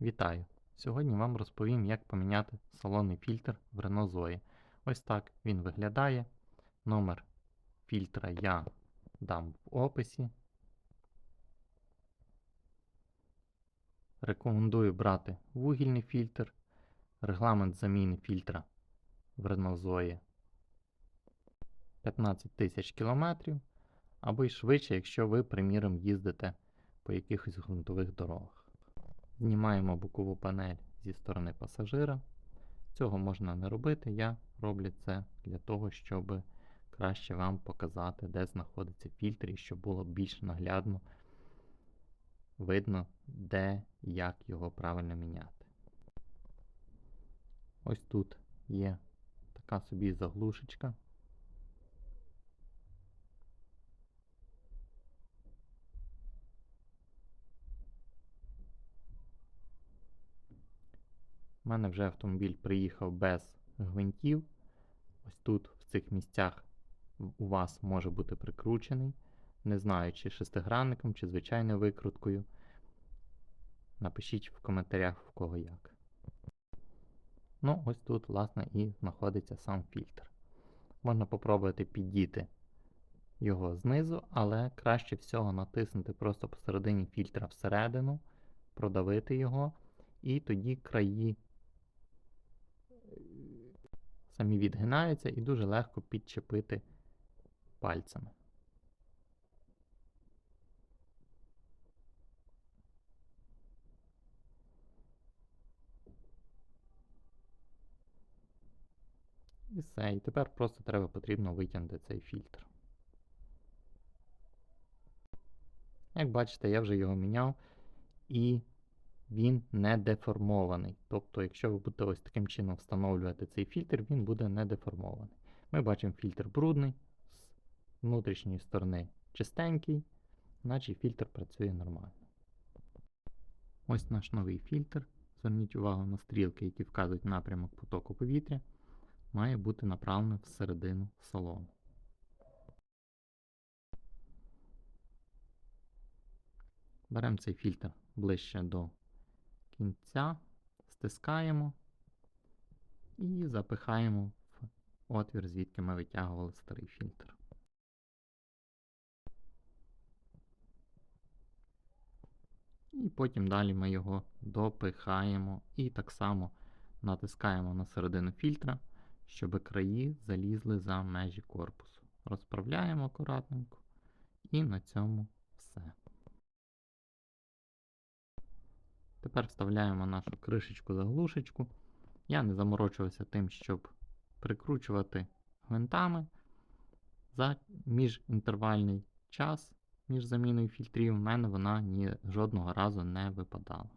Вітаю! Сьогодні вам розповім, як поміняти салонний фільтр в Renault Zoe. Ось так він виглядає. Номер фільтра я дам в описі. Рекомендую брати вугільний фільтр. Регламент заміни фільтра в Renault Zoe 15 тисяч кілометрів. Або й швидше, якщо ви, приміром, їздите по якихось ґрунтових дорогах. Знімаємо бокову панель зі сторони пасажира. Цього можна не робити. Я роблю це для того, щоб краще вам показати, де знаходиться фільтр, і щоб було більш наглядно видно, де і як його правильно міняти. Ось тут є така собі заглушечка. У мене вже автомобіль приїхав без гвинтів. Ось тут, в цих місцях, у вас може бути прикручений. Не знаю, чи шестигранником, чи звичайною викруткою. Напишіть в коментарях, в кого як. Ну, ось тут, власне, і знаходиться сам фільтр. Можна попробувати піддіти його знизу, але краще всього натиснути просто посередині фільтра всередину, продавити його, і тоді краї самі відгинаються і дуже легко підчепити пальцями. І все. І тепер просто треба потрібно витягнути цей фільтр. Як бачите, я вже його міняв і він не деформований. Тобто, якщо ви будете ось таким чином встановлювати цей фільтр, він буде не деформований. Ми бачимо фільтр брудний, з внутрішньої сторони чистенький, наче фільтр працює нормально. Ось наш новий фільтр. Зверніть увагу на стрілки, які вказують напрямок потоку повітря, має бути направлений всередину салону. Беремо цей фільтр ближче до кінця, стискаємо і запихаємо в отвір, звідки ми витягували старий фільтр. І потім далі ми його допихаємо і так само натискаємо на середину фільтра, щоб краї залізли за межі корпусу. Розправляємо акуратненько і на цьому Тепер вставляємо нашу кришечку-заглушечку. Я не заморочувався тим, щоб прикручувати гвинтами. За міжінтервальний час між заміною фільтрів в мене вона ні жодного разу не випадала.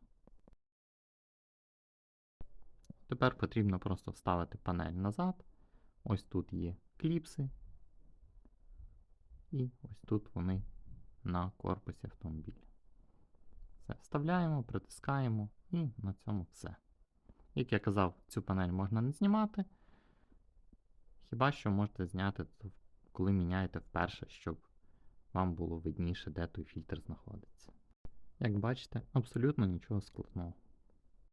Тепер потрібно просто вставити панель назад. Ось тут є кліпси. І ось тут вони на корпусі автомобіля. Все, вставляємо, притискаємо і на цьому все. Як я казав, цю панель можна не знімати. Хіба що можете зняти, коли міняєте вперше, щоб вам було видніше, де той фільтр знаходиться. Як бачите, абсолютно нічого складного.